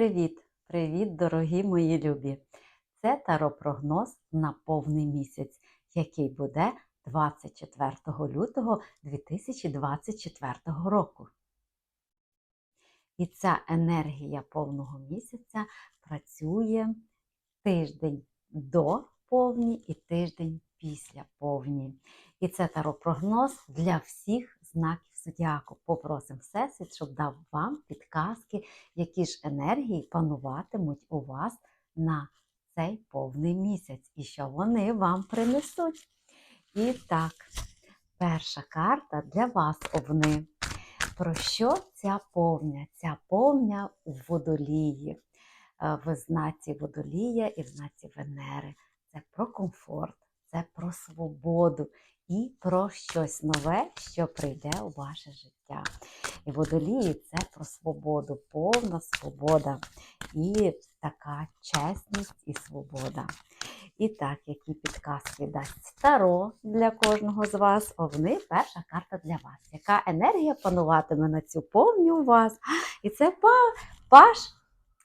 привіт! Привіт, дорогі мої любі! Це таропрогноз на повний місяць, який буде 24 лютого 2024 року. І ця енергія повного місяця працює тиждень до повні і тиждень після повні. І це таропрогноз для всіх знаків зодіаку. Попросимо Всесвіт, щоб дав вам підказки, які ж енергії пануватимуть у вас на цей повний місяць, і що вони вам принесуть. І так, перша карта для вас, овни. Про що ця повня? Ця повня у водолії, Е, в знаці водолія і в знаці Венери. Це про комфорт, це про свободу і про щось нове, що прийде у ваше життя. І водолії це про свободу, повна свобода і така чесність і свобода. І так, які підказки дасть Таро для кожного з вас, овни перша карта для вас. Яка енергія пануватиме на цю повню у вас? І це па- паш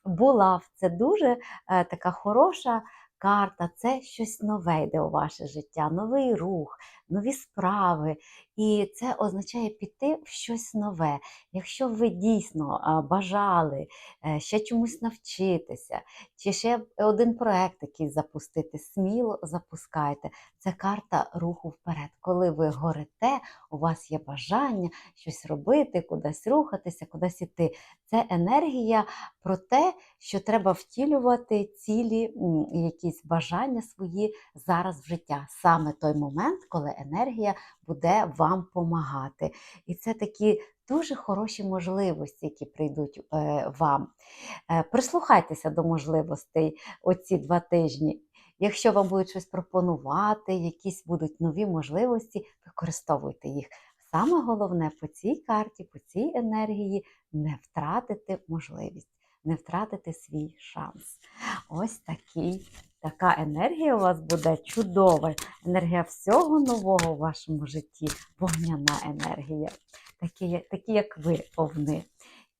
булав. Це дуже е, така хороша карта, це щось нове йде у ваше життя, новий рух, нові справи. І це означає піти в щось нове. Якщо ви дійсно бажали е, ще чомусь навчитися, чи ще один проект якийсь запустити, сміло запускайте. Це карта руху вперед. Коли ви горите, у вас є бажання щось робити, кудись рухатися, кудись іти. Це енергія про те, що треба втілювати цілі, якісь бажання свої зараз в життя. Саме той момент, коли енергія буде вам помагати. І це такі дуже хороші можливості, які прийдуть е, вам. Е, прислухайтеся до можливостей оці два тижні. Якщо вам будуть щось пропонувати, якісь будуть нові можливості, використовуйте їх. Саме головне по цій карті, по цій енергії не втратити можливість, не втратити свій шанс. Ось такий, така енергія у вас буде чудова. Енергія всього нового у вашому житті, вогняна енергія, такі, такі як ви, овни.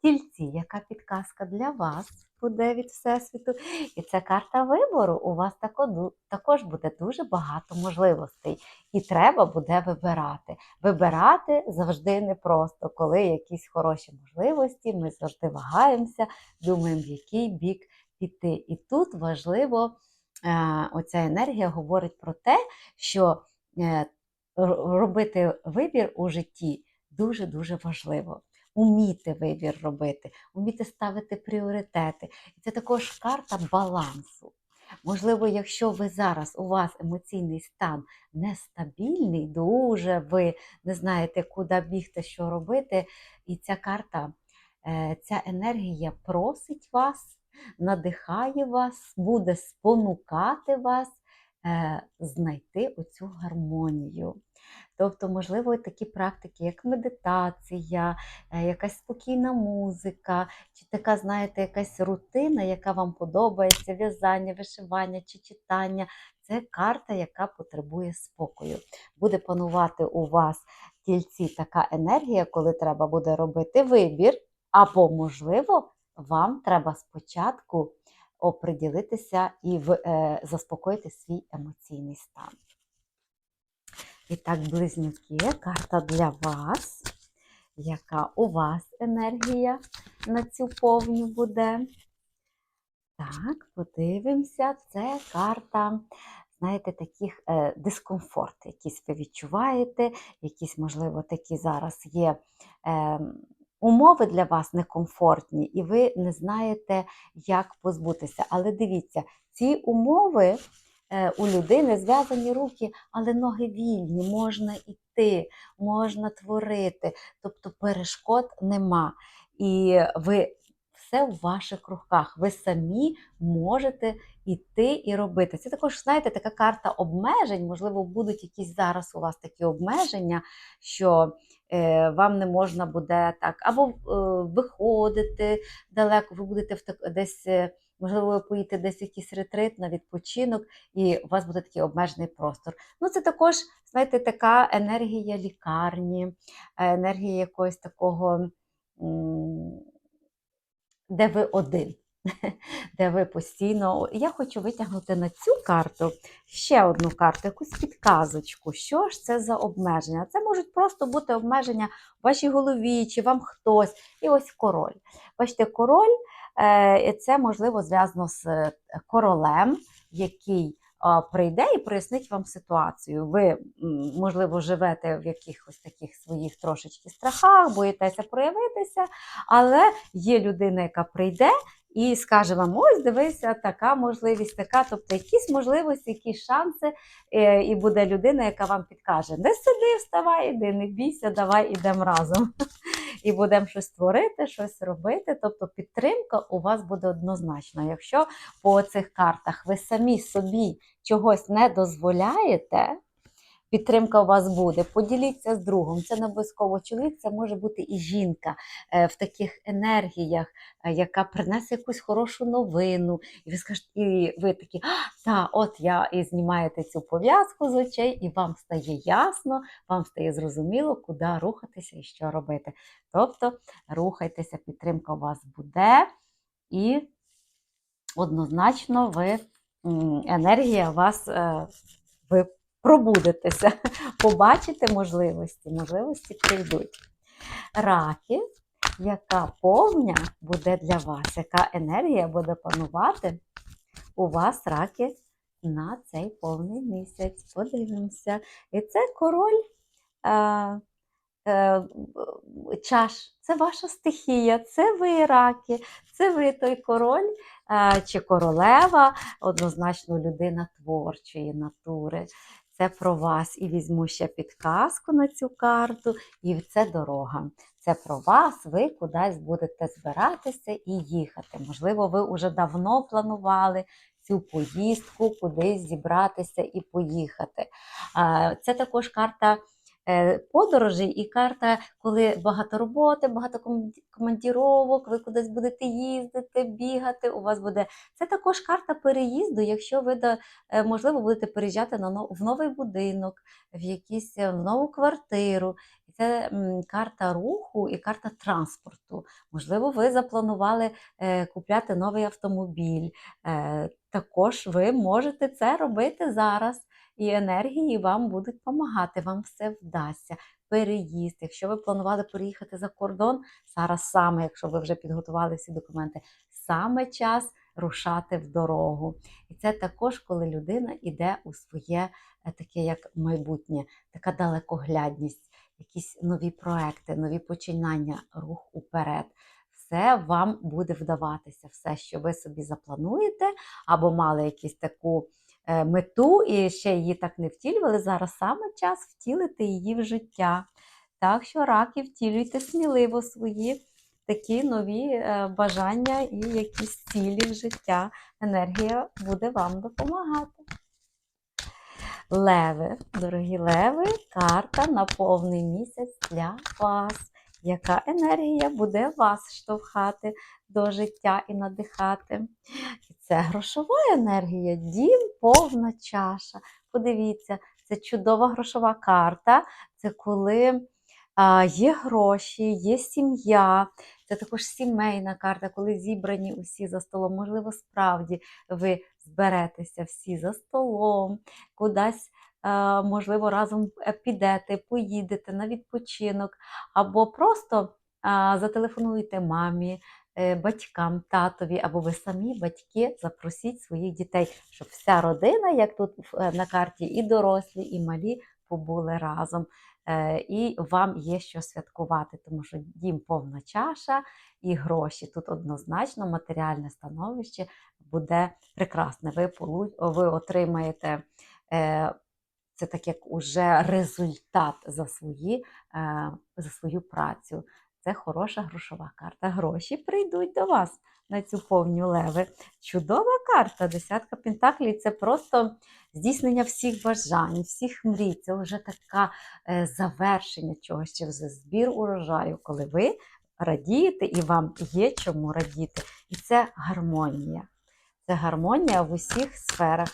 Тільці, яка підказка для вас буде від Всесвіту? І це карта вибору. У вас також буде дуже багато можливостей, і треба буде вибирати. Вибирати завжди непросто, коли якісь хороші можливості, ми завжди вагаємося, думаємо, в який бік піти. І тут важливо, оця енергія говорить про те, що е, робити вибір у житті дуже-дуже важливо. Уміти вибір робити, уміти ставити пріоритети. І це також карта балансу. Можливо, якщо ви зараз у вас емоційний стан нестабільний, дуже ви не знаєте, куди бігти, що робити, і ця карта, е, ця енергія просить вас, надихає вас, буде спонукати вас е, знайти оцю гармонію. Тобто, можливо, такі практики, як медитація, е, якась спокійна музика, чи така, знаєте, якась рутина, яка вам подобається, в'язання, вишивання чи читання. Це карта, яка потребує спокою. Буде панувати у вас тільці така енергія, коли треба буде робити вибір, або, можливо, вам треба спочатку оприділитися і в, е, заспокоїти свій емоційний стан. І так, близнюки, карта для вас. Яка у вас енергія на цю повню буде? Так, подивимося. Це карта, знаєте, таких е, дискомфорт, якісь ви відчуваєте, якісь, можливо, такі зараз є е, умови для вас некомфортні, і ви не знаєте, як позбутися. Але дивіться, ці умови е, у людини зв'язані руки, але ноги вільні, можна йти, можна творити, тобто перешкод нема. І ви все в ваших руках. Ви самі можете йти і робити. Це також, знаєте, така карта обмежень. Можливо, будуть якісь зараз у вас такі обмеження, що вам не можна буде так або е, виходити далеко, ви будете в десь. е, Можливо, ви поїдете десь якийсь ретрит на відпочинок, і у вас буде такий обмежений простор. Ну, це також, знаєте, така енергія лікарні, е, енергія якогось такого, де ви один. де ви постійно. Я хочу витягнути на цю карту ще одну карту, якусь підказочку. Що ж це за обмеження? Це можуть просто бути обмеження в вашій голові, чи вам хтось. І ось король. Бачите, король е, це можливо зв'язано з е, королем, який прийде і прояснить вам ситуацію. Ви, можливо, живете в якихось таких своїх трошечки страхах, боїтеся проявитися, але є людина, яка прийде. І скаже вам, ось дивися, така можливість, така, тобто якісь можливості, якісь шанси, е, і буде людина, яка вам підкаже: не сиди, вставай, іди, не бійся, давай ідемо разом. І будемо щось творити, щось робити. Тобто підтримка у вас буде однозначно. Якщо по цих картах ви самі собі чогось не дозволяєте, підтримка у вас буде. Поділіться з другом. Це не обов'язково чоловік, це може бути і жінка е, в таких енергіях, е, яка принесе якусь хорошу новину. І ви скажете, і ви такі, «А, та, от я і знімаєте цю пов'язку з очей, і вам стає ясно, вам стає зрозуміло, куди рухатися і що робити. Тобто рухайтеся, підтримка у вас буде, і однозначно ви енергія вас е, ви пробудетеся, побачите можливості, можливості прийдуть. Раки, яка повня буде для вас, яка енергія буде панувати у вас, раки, на цей повний місяць. Подивимося. І це король. Е, е, чаш, це ваша стихія, це ви раки, це ви той король е, чи королева, однозначно людина творчої натури. Це про вас. І візьму ще підказку на цю карту, і це дорога. Це про вас, ви кудись будете збиратися і їхати. Можливо, ви вже давно планували цю поїздку, кудись зібратися і поїхати. Це також карта подорожей і карта, коли багато роботи, багато команді- командіровок, ви кудись будете їздити, бігати. У вас буде це також карта переїзду, якщо ви е, можливо будете переїжджати на в новий будинок, в якісь е, в нову квартиру. Це карта руху і карта транспорту. Можливо, ви запланували е, купляти новий автомобіль. Е, також ви можете це робити зараз і енергії вам будуть допомагати, вам все вдасться. Переїзд, якщо ви планували переїхати за кордон, зараз саме, якщо ви вже підготували всі документи, саме час рушати в дорогу. І це також, коли людина йде у своє е, таке як майбутнє, така далекоглядність, якісь нові проекти, нові починання, рух уперед. Все вам буде вдаватися, все, що ви собі заплануєте, або мали якусь таку мету і ще її так не втілювали. Зараз саме час втілити її в життя. Так що раки втілюйте сміливо свої такі нові е, бажання і якісь цілі в життя. Енергія буде вам допомагати. Леви, дорогі леви, карта на повний місяць для вас. Яка енергія буде вас штовхати до життя і надихати? І Це грошова енергія, дім, повна чаша. Подивіться, це чудова грошова карта. Це коли є гроші, є сім'я. Це також сімейна карта, коли зібрані усі за столом. Можливо, справді ви зберетеся всі за столом, кудись, можливо, разом е, підете, поїдете на відпочинок, або просто а, зателефонуєте мамі, е, батькам, татові, або ви самі батьки запросіть своїх дітей, щоб вся родина, як тут е, на карті, і дорослі, і малі побули разом. Е, І вам є що святкувати, тому що дім повна чаша і гроші. Тут однозначно матеріальне становище буде прекрасне. Ви, ви отримаєте е, це так як уже результат за, свої, е, за свою працю. Це хороша грошова карта. Гроші прийдуть до вас на цю повню леви. Чудова карта, десятка пентаклів це просто здійснення всіх бажань, всіх мрій. Це вже таке завершення чогось, чи вже збір урожаю, коли ви радієте і вам є чому радіти. І це гармонія. Це гармонія в усіх сферах.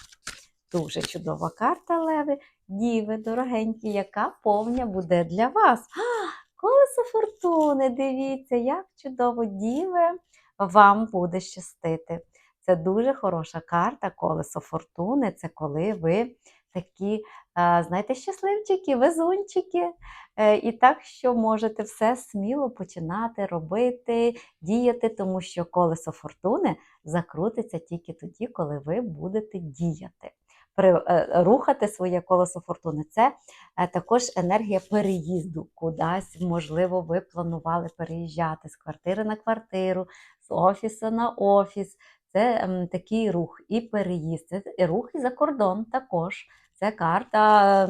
Дуже чудова карта Леви. Діви, дорогенькі, яка повня буде для вас. А, колесо фортуни, дивіться, як чудово, діви. вам буде щастити. Це дуже хороша карта колесо фортуни. Це коли ви такі, знаєте, щасливчики, везунчики. Е, І так, що можете все сміло починати робити, діяти, тому що колесо фортуни закрутиться тільки тоді, коли ви будете діяти. Е, рухати своє колесо фортуни. Це е, також енергія переїзду кудись. Можливо, ви планували переїжджати з квартири на квартиру, з офісу на офіс. Це такий рух і переїзд, це рух і за кордон також. Це карта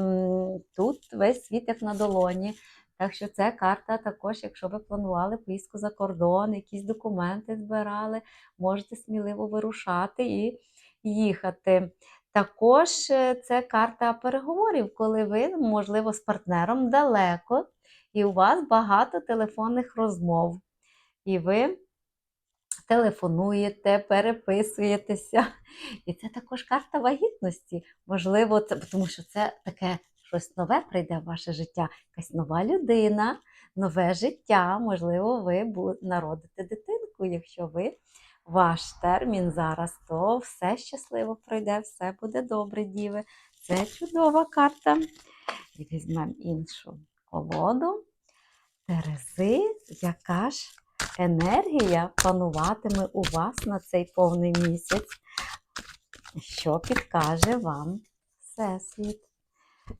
тут весь світ як на долоні. Так що це карта також, якщо ви планували поїздку за кордон, якісь документи збирали, можете сміливо вирушати і їхати. Також е, це карта переговорів, коли ви, можливо, з партнером далеко, і у вас багато телефонних розмов. І ви телефонуєте, переписуєтеся. І це також карта вагітності. Можливо, це, тому що це таке щось нове прийде в ваше життя, якась нова людина, нове життя. Можливо, ви народите дитинку, якщо ви ваш термін зараз, то все щасливо пройде, все буде добре, діви. Це чудова карта. І візьмемо іншу колоду. Терези, яка ж енергія пануватиме у вас на цей повний місяць? Що підкаже вам Всесвіт?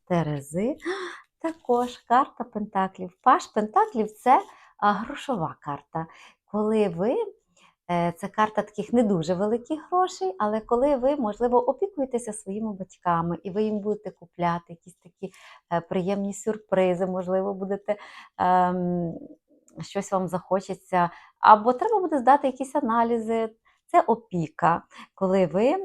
Терези. Також карта Пентаклів. Паш Пентаклів це грошова карта. Коли ви, це карта таких не дуже великих грошей, але коли ви, можливо, опікуєтеся своїми батьками і ви їм будете купляти якісь такі е, приємні сюрпризи, можливо, будете. ем, Щось вам захочеться, або треба буде здати якісь аналізи. Це опіка, коли ви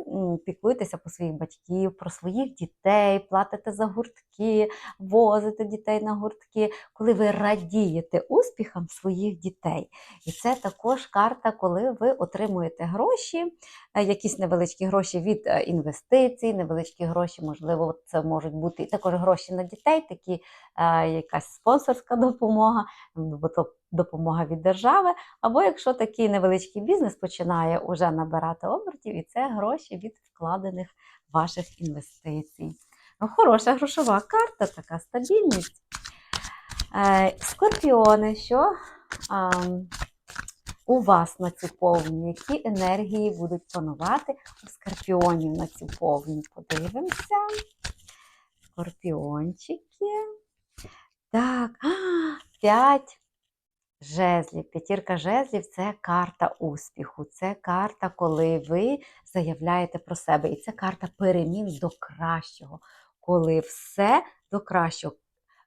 піклуєтеся про своїх батьків, про своїх дітей, платите за гуртки, возите дітей на гуртки, коли ви радієте успіхам своїх дітей. І це також карта, коли ви отримуєте гроші, е, якісь невеличкі гроші від е, інвестицій, невеличкі гроші, можливо, це можуть бути і також гроші на дітей, такі е, якась спонсорська допомога, бо то допомога від держави. Або якщо такий невеличкий бізнес починає уже набирати обертів, і це гроші від вкладених ваших інвестицій. Ну, хороша грошова карта, така стабільність. Е, Скорпіони, що у вас на цю повню? Які енергії будуть панувати у скорпіонів на цю повню? Подивимося. Скорпіончики. Так, а, п'ять жезлів. П'ятірка жезлів це карта успіху. Це карта, коли ви заявляєте про себе. І це карта перемін до кращого, коли все до кращого.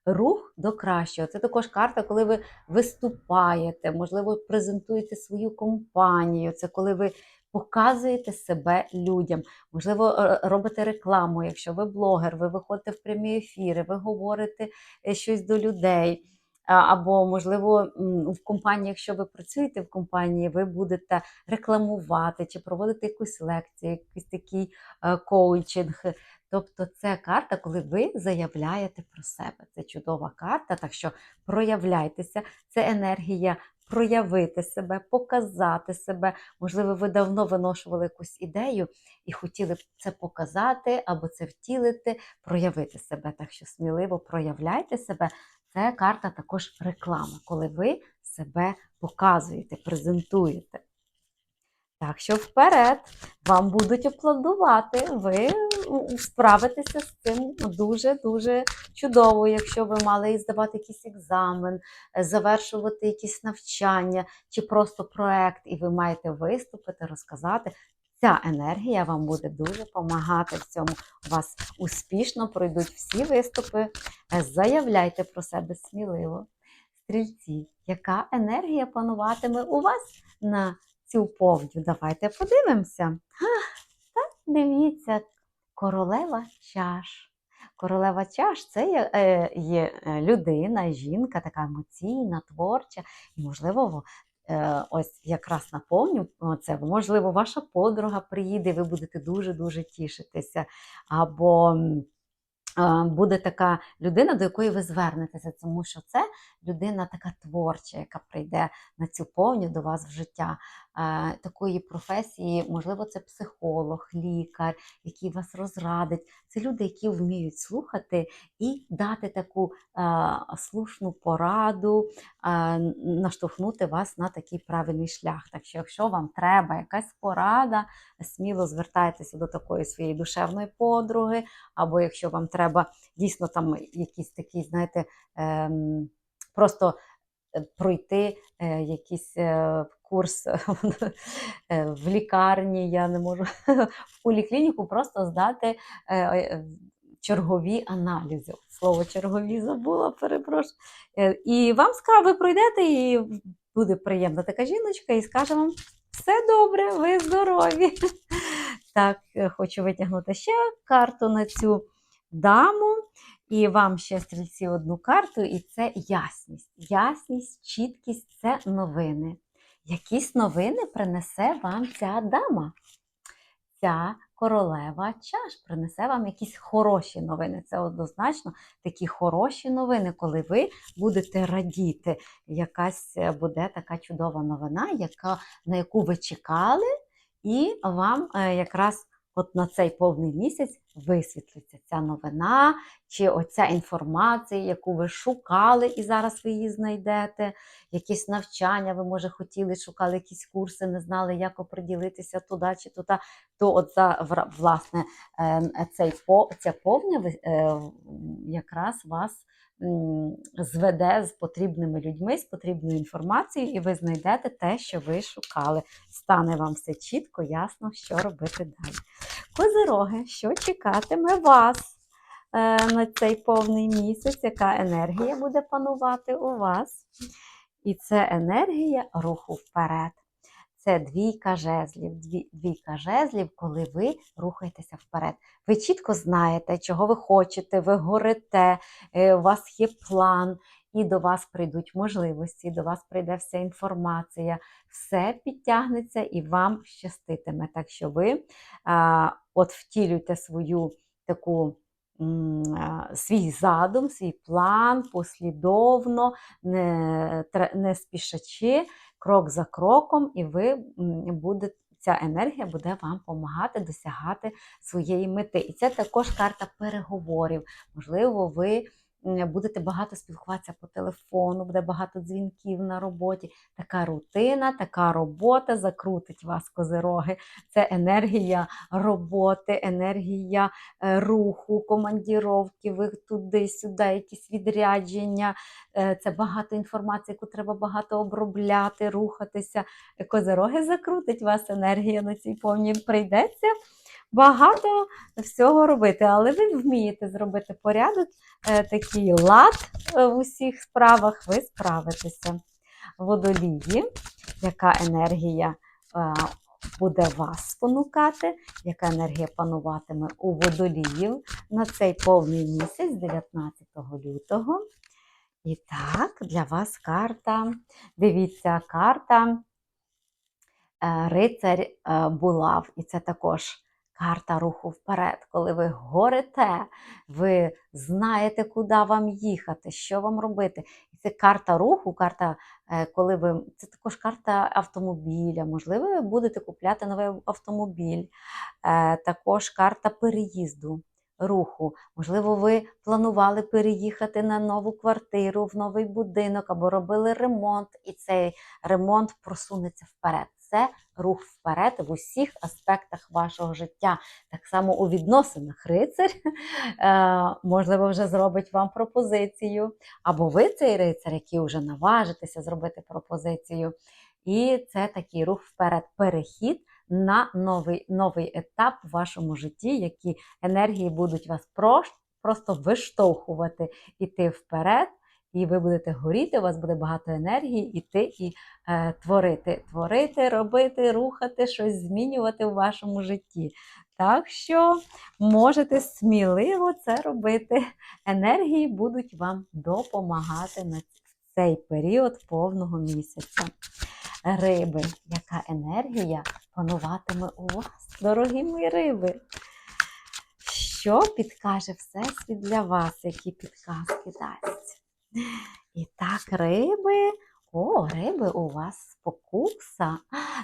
Рух до кращого. Це також карта, коли ви виступаєте, можливо, презентуєте свою компанію. Це коли ви показуєте себе людям. Можливо, е, робите рекламу. Якщо ви блогер, ви виходите в прямі ефіри, ви говорите е, щось до людей. А, Або, можливо, в компанії, якщо ви працюєте в компанії, ви будете рекламувати чи проводити якусь лекцію, якийсь такий е, коучинг. Тобто це карта, коли ви заявляєте про себе. Це чудова карта, так що проявляйтеся. Це енергія проявити себе, показати себе. Можливо, ви давно виношували якусь ідею і хотіли б це показати або це втілити, проявити себе. Так що сміливо проявляйте себе. Це карта також реклами, коли ви себе показуєте, презентуєте. Так що вперед, вам будуть аплодувати, ви справитеся з цим дуже-дуже чудово, якщо ви мали здавати якийсь екзамен, е, завершувати якісь навчання чи просто проект, і ви маєте виступити, розказати. Ця енергія вам буде дуже допомагати в цьому. Вас успішно пройдуть всі виступи. Е, Заявляйте про себе сміливо. Стрільці, яка енергія пануватиме у вас на цю повню? Давайте подивимося. Так, дивіться, королева чаш. Королева чаш це є, е, є е, людина, жінка, така емоційна, творча, і, можливо, ось якраз наповню це, можливо, ваша подруга приїде, ви будете дуже-дуже тішитися. Або е, буде така людина, до якої ви звернетеся, тому що це людина така творча, яка прийде на цю повню до вас в життя. Е, такої професії, можливо, це психолог, лікар, який вас розрадить. Це люди, які вміють слухати і дати таку е, слушну пораду, е, наштовхнути вас на такий правильний шлях. Так що, якщо вам треба якась порада, сміло звертайтеся до такої своєї душевної подруги, або якщо вам треба дійсно там знаєте, ем, просто е, пройти е, якийсь е, курс е, в лікарні, я не можу в поліклініку просто здати е, чергові аналізи. Слово чергові забула, перепрошую. Е, І вам скажу, ви пройдете, і буде приємна така жіночка, і скаже вам. Все добре, ви здорові. Так, е, хочу витягнути ще карту на цю даму. І вам ще стрільці одну карту, і це ясність. Ясність, чіткість це новини. Якісь новини принесе вам ця дама. Ця королева чаш принесе вам якісь хороші новини. Це однозначно такі хороші новини, коли ви будете радіти. Якась е, буде така чудова новина, яка, на яку ви чекали, і вам е, якраз от на цей повний місяць висвітлиться ця новина, чи оця інформація, яку ви шукали, і зараз ви її знайдете. Якісь навчання, ви, може, хотіли, шукали якісь курси, не знали, як оприділитися туди чи туди. То от за власне е, цей ця повня е, якраз вас зведе з потрібними людьми, з потрібною інформацією, і ви знайдете те, що ви шукали. Стане вам все чітко, ясно, що робити далі. Козироги, що чекатиме вас е, на цей повний місяць, яка енергія буде панувати у вас? І це енергія руху вперед. Це двійка жезлів. Дві- Двійка жезлів, коли ви рухаєтеся вперед. Ви чітко знаєте, чого ви хочете, ви горите, е, у вас є план, і до вас прийдуть можливості, до вас прийде вся інформація, все підтягнеться і вам щаститиме. Так що ви а, от втілюйте свою таку. Свій задум, свій план послідовно, не, не спішачи, крок за кроком, і ви будете. ця енергія буде вам допомагати досягати своєї мети. І це також карта переговорів. Можливо, ви будете багато спілкуватися по телефону, буде багато дзвінків на роботі. Така рутина, така робота закрутить вас, козироги. Це енергія роботи, енергія е, руху, командіровки, ви туди-сюди, якісь відрядження. Е, Це багато інформації, яку треба багато обробляти, рухатися. Козироги закрутить вас енергія на цій повній. Прийдеться багато всього робити, але ви вмієте зробити порядок, е, такий лад е, в усіх справах, ви справитеся. Водолії, яка енергія е, буде вас спонукати, яка енергія пануватиме у водоліїв на цей повний місяць, 19 лютого. І так, для вас карта. Дивіться, карта Рицарь Булав. І це також карта руху вперед. Коли ви горите, ви знаєте, куди вам їхати, що вам робити. І це карта руху, карта, е, коли ви. Це також карта автомобіля. Можливо, ви будете купляти новий автомобіль. Е, Також карта переїзду. Руху, можливо, ви планували переїхати на нову квартиру, в новий будинок або робили ремонт, і цей ремонт просунеться вперед. Це рух вперед в усіх аспектах вашого життя. Так само у відносинах рицар, е, можливо, вже зробить вам пропозицію, або ви цей рицар, який вже наважитеся зробити пропозицію. І це такий рух вперед, перехід на новий, новий етап в вашому житті, які енергії будуть вас про- просто виштовхувати, іти вперед. І ви будете горіти, у вас буде багато енергії, іти і е, творити, творити, робити, рухати, щось змінювати у вашому житті. Так що можете сміливо це робити. Енергії будуть вам допомагати на цей період повного місяця. Риби, яка енергія пануватиме у вас, дорогі мої риби? Що підкаже Всесвіт для вас, які підказки дасть? І так, риби, О, риби, у вас спокуса.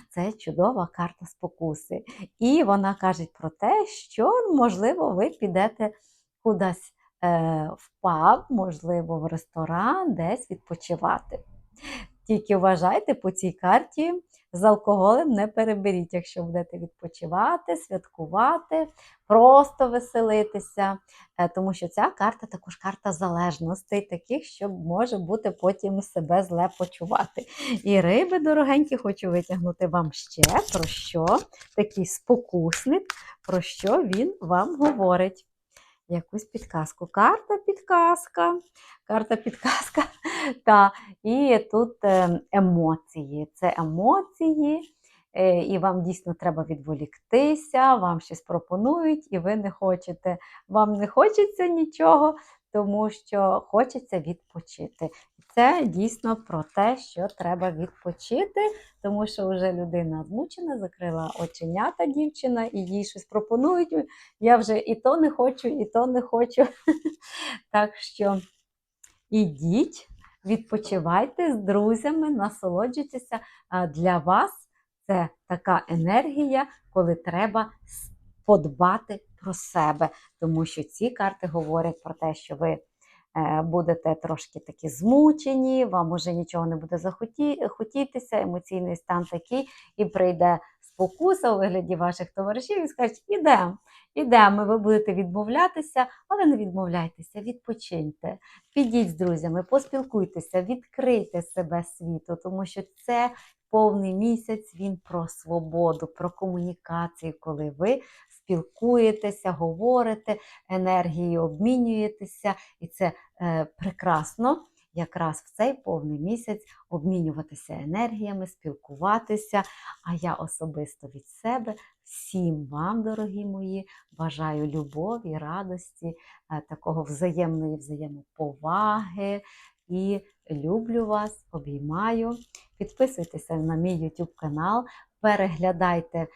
Це чудова карта спокуси. І вона каже про те, що, можливо, ви підете кудись е, в паб, можливо, в ресторан, десь відпочивати. Тільки вважайте по цій карті, з алкоголем не переберіть, якщо будете відпочивати, святкувати, просто веселитися, Е, тому що ця карта також карта залежностей, таких, що може бути потім себе зле почувати. І риби, дорогенькі, хочу витягнути вам ще про що такий спокусник, про що він вам говорить. Якусь підказку. Карта підказка, карта підказка. Та, і тут е, емоції. Це емоції, е, і вам дійсно треба відволіктися, вам щось пропонують, і ви не хочете. Вам не хочеться нічого, тому що хочеться відпочити. Це дійсно про те, що треба відпочити, тому що вже людина змучена, закрила оченята дівчина, і їй щось пропонують. Я вже і то не хочу, і то не хочу. Так що ідіть, відпочивайте з друзями, насолоджуйтеся. Для вас це така енергія, коли треба подбати про себе, тому що ці карти говорять про те, що ви е, будете трошки такі змучені, вам уже нічого не буде хотітися, емоційний стан такий, і прийде спокуса у вигляді ваших товаришів і скажуть, ідемо, ідемо, ви будете відмовлятися, але не відмовляйтеся, відпочиньте. Підіть з друзями, поспілкуйтеся, відкрийте себе світу, тому що це повний місяць, він про свободу, про комунікацію, коли ви спілкуєтеся, говорите, енергією обмінюєтеся, і це е, прекрасно. Якраз в цей повний місяць обмінюватися енергіями, спілкуватися. А я особисто від себе всім вам, дорогі мої, бажаю любові, радості, е, такого взаємної взаємоповаги. І люблю вас, обіймаю. Підписуйтеся на мій YouTube канал, переглядайте,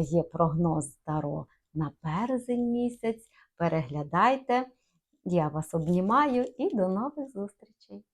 є прогноз Таро на березень місяць. Переглядайте. Я вас обнімаю і до нових зустрічей!